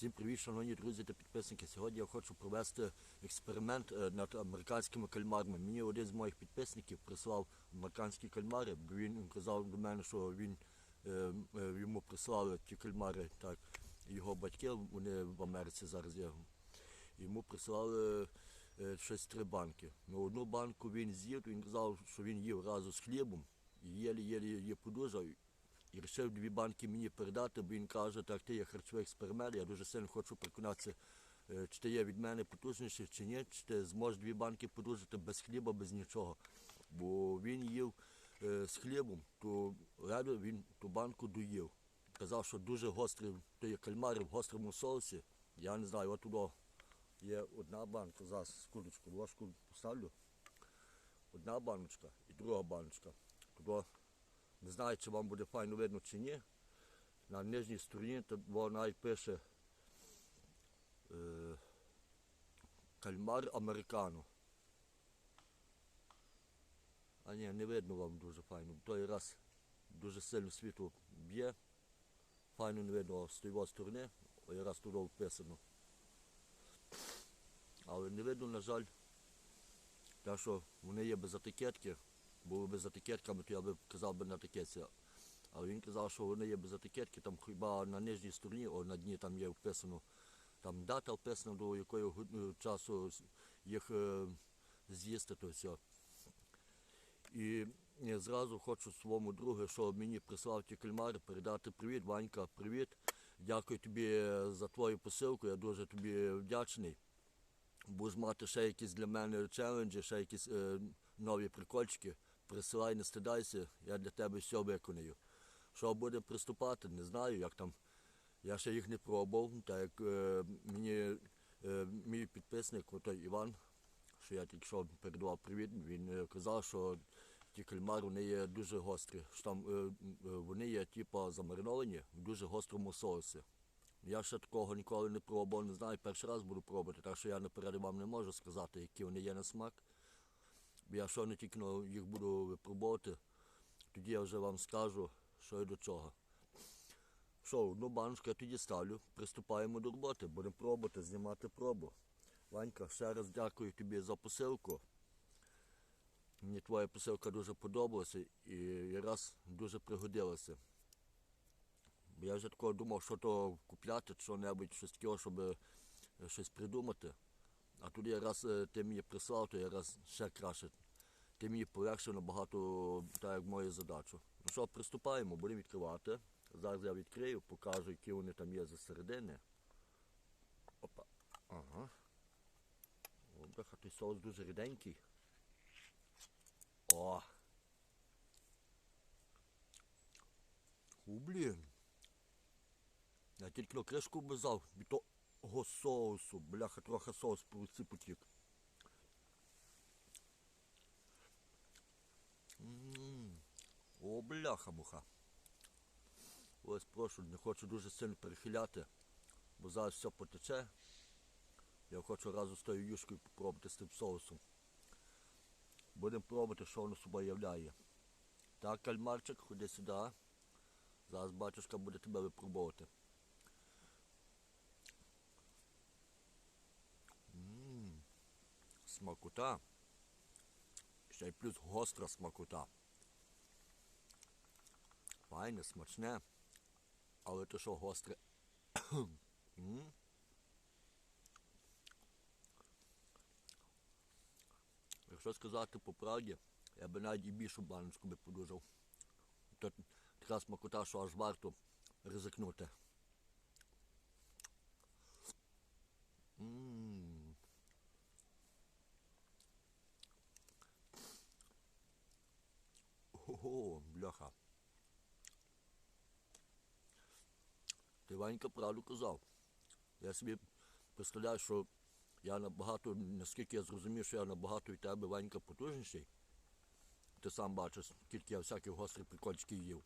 Всім привіт, шановні друзі та підписники. Сьогодні я хочу провести експеримент е, над американськими кальмарами. Мені один з моїх підписників прислав американські кальмари, він казав до мене, що він е, е, йому прислали ті кальмари, так, його батьки, вони в Америці зараз є. Йому прислали щось три банки. Ну, одну банку він з'їв, він казав, що він їв разом з хлібом, і єлі-єлі її подужав. І вирішив дві банки мені передати, бо він каже, так ти є харчовий експеримент, я дуже сильно хочу переконатися, е, чи ти є від мене потужніший, чи ні, чи ти зможеш дві банки подужати без хліба, без нічого. Бо він їв е, з хлібом, то реально він ту банку доїв. Казав, що дуже гострий, то є кальмари в гострому соусі. Я не знаю, от туди є одна банка, зараз секундочку, ложку поставлю. Одна баночка і друга баночка. Туди не знаю, чи вам буде файно видно чи ні. На нижній стороні вона пише кальмар американо. А ні, не видно вам дуже файно. Той раз дуже сильно світло б'є. Файно не видно з тієї сторони, ой раз туди вписано. Але не видно, на жаль, те, що вони є без етикетки. Були би з етикетками, то я би казав би на етикетці. Але він казав, що вони є без етикетки, там хіба на нижній стороні, о, на дні там є вписано, там дата вписана, до якої часу їх е, з'їсти, то все. І я зразу хочу своєму другу, що мені прислав ті кальмари, передати привіт, Ванька, привіт. Дякую тобі за твою посилку, я дуже тобі вдячний. Будеш мати ще якісь для мене челенджі, ще якісь е, нові прикольчики. Присилай, не стидайся, я для тебе все виконую. Що буде приступати, не знаю, як там. Я ще їх не пробував, так як е, мені е, мій підписник, той Іван, що я тільки що передавав привіт, він е, казав, що ті кальмари вони є дуже гострі. Що там е, е, вони є типу замариновані в дуже гострому соусі. Я ще такого ніколи не пробував, не знаю, перший раз буду пробувати, так що я наперед вам не можу сказати, які вони є на смак. Я що не тільки їх буду випробувати, тоді я вже вам скажу, що і до чого. Що, одну баночку я тоді ставлю, приступаємо до роботи, будемо пробувати, знімати пробу. Ванька, ще раз дякую тобі за посилку. Мені твоя посилка дуже подобалася і якраз дуже пригодилася. Я вже такого думав, що то купляти, що-небудь, щось таке, щоб щось придумати. А тоді раз е, ти мені прислав, то я раз ще краще. Ти мені полегшив набагато так, як мою задачу. Ну що, приступаємо, будемо відкривати. Зараз я відкрию, покажу, які вони там є зсередини. Опа. Ага. О, бляха, той соус дуже ріденький. О! Фу, блін. Я тільки на кришку взяв від того соусу. Бляха, трохи соус по руці потік. О, бляха муха. Ось прошу, не хочу дуже сильно перехиляти, бо зараз все потече. Я хочу разу з тою юшкою попробувати з тим соусом. Будемо пробувати, що воно собою являє. Так, кальмарчик, ходи сюди. Зараз батюшка буде тебе випробовувати. Смакота. Ще й плюс гостра смакота. Файне, смачне. Але то що гостре. Якщо сказати по правді, я би навіть і більшу баночку би подужав. Така смакота, що аж варто ризикнути. Ого, бляха. Ти Ванька правду казав. Я собі представляю, що я набагато, наскільки я зрозумів, що я набагато від тебе Ванька потужніший. Ти сам бачиш, скільки я всяких гострих прикольчиків їв.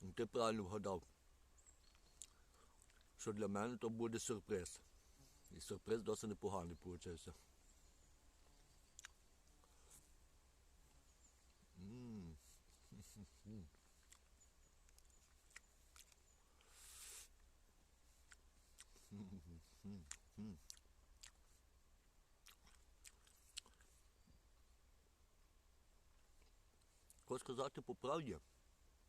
Ну, Ти правильно вгадав, що для мене то буде сюрприз. І сюрприз досить непоганий вийшов. Хочу сказати по правді,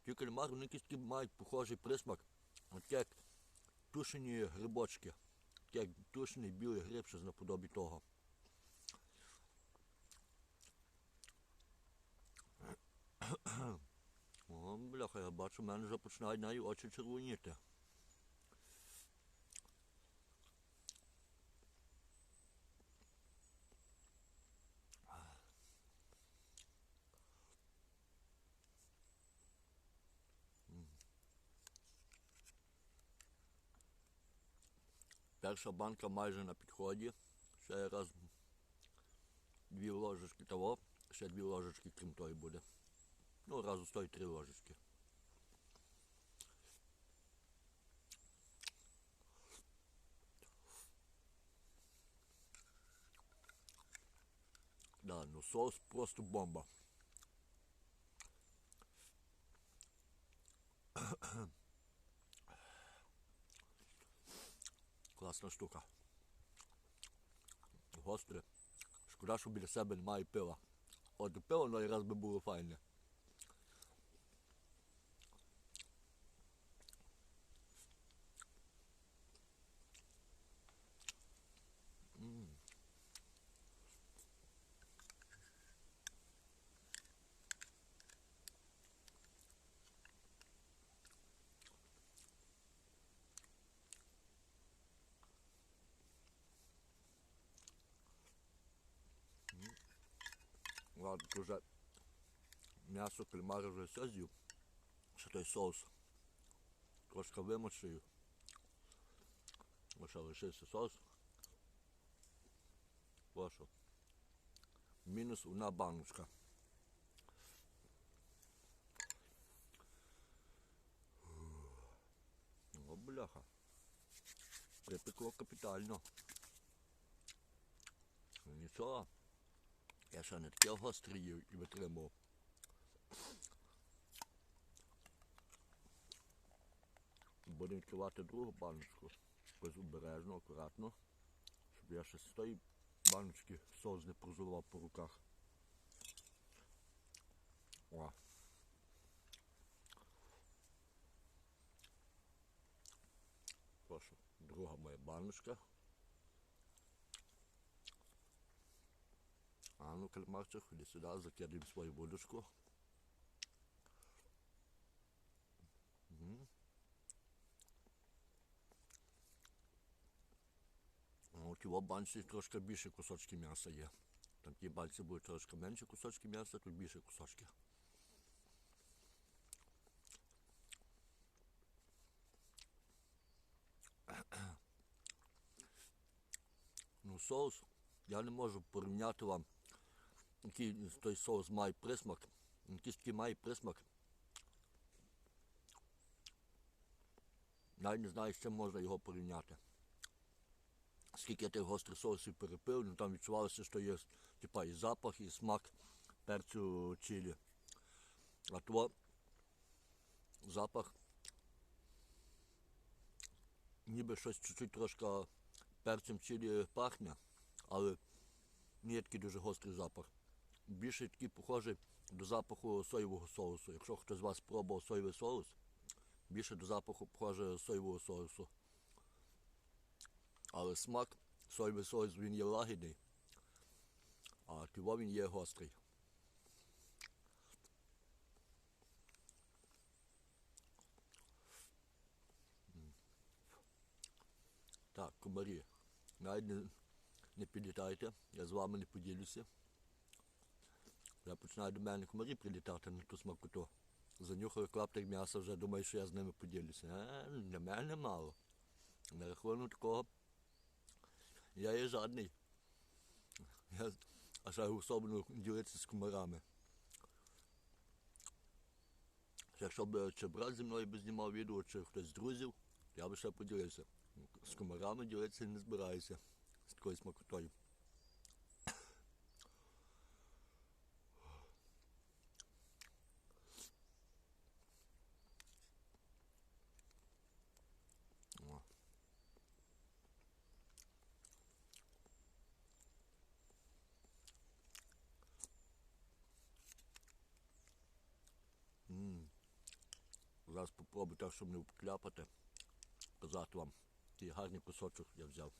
ті кальмари, вони якісь мають похожий присмак, от як тушені грибочки, як тушений білий гриб, щось наподобі того. О, бляха, бачу, в мене вже починають навіть очі червоніти. Перша банка майже на підході. Ще раз дві ложечки того, ще дві ложечки, крім тої буде. Ну, разу стоїть три ложечки. Да, ну соус просто бомба. Класна штука. Гостре. Шкода, що біля себе немає пива. От пиво ну, раз би було файне. Ладно, вже м'ясо кальмара вже все з'їв. Ще той соус. Трошки вимочую. Лише лишився соус. Прошу. Мінус одна баночка. О, бляха. Припекло капітально. Ну, Нічого. Я ще не таке гострий їв і витримав. Будемо відкривати другу баночку. Ось обережно, акуратно, щоб я ще з тої баночки соус не прозурував по руках. О. Прошу, друга моя баночка. А ну, кальмарчик, иди сюда, закидываем свою водочку. От банці трошки більше кусочки м'яса є. Там ті банці будуть трошки менше кусочки м'яса, тут більше кусочки. Ну, соус я не можу порівняти вам, який той соус має присмак. Якийсь такий має присмак. Навіть не знаю, з чим можна його порівняти. Скільки тих гострих соусів перепив, ну там відчувалося, що є типа, і запах, і смак перцю чилі. А то запах ніби щось чуть-чуть трошки перцем чилі пахне, але не є такий дуже гострий запах. Більше такий похожий до запаху соєвого соусу. Якщо хтось з вас пробував соєвий соус, більше до запаху похоже соєвого соусу. Але смак соєвий соус він є лагідний, а тіво він є гострий. Так, комарі. Навіть не, не підлітайте, я з вами не поділюся. Я починаю до мене комарі прилітати на ту смакоту. Занюхаю клаптик м'яса, вже думаю, що я з ними поділюся. А, для мене мало. На рахунок такого я є жадний. Я, а ще особливо ділитися з комарами. Якщо б чи брат зі мною би знімав відео, чи хтось з друзів, я би ще поділився. З комарами ділитися не збираюся з такою смакотою. О. Попробую так, щоб не обкляпати, Казати вам, який гарний кусочок я взяв.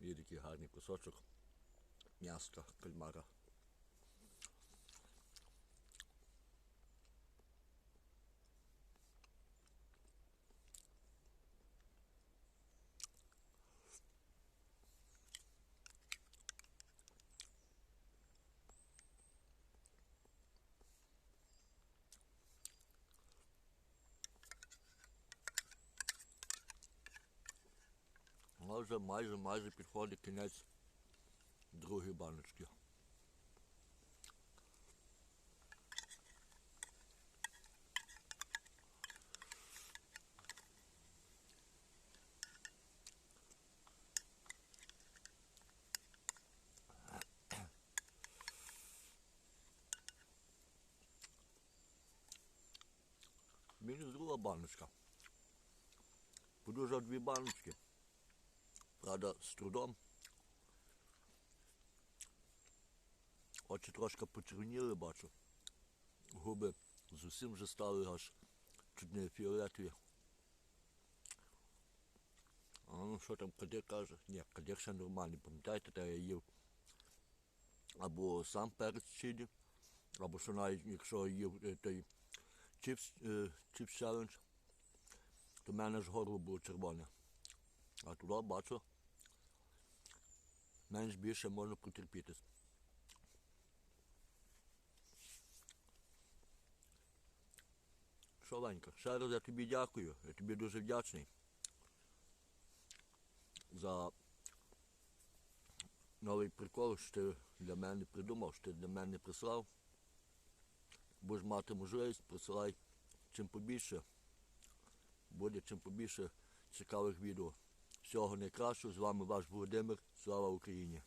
Є такий гарний кусочок м'яска кальмара. А вже майже майже підходить кінець другої баночки. Мінус друга баночка. Подужав дві баночки. Правда, з трудом. Очі трошки почервоніли, бачу. Губи зовсім вже стали аж чуть не фіолетові. А ну що там Кадир каже? Ні, Кадир ще нормальний, пам'ятаєте, де я їв або сам перець чилі, або що навіть якщо їв е, той е, чипс челендж, то в мене ж горло було червоне. А туди бачу, менш більше можна потерпіти. Що, Ленька, ще раз я тобі дякую, я тобі дуже вдячний за новий прикол, що ти для мене придумав, що ти для мене прислав. Будеш мати можливість, присилай чим побільше. Буде чим побільше цікавих відео. Всього найкращого. З вами ваш Володимир. Слава Україні!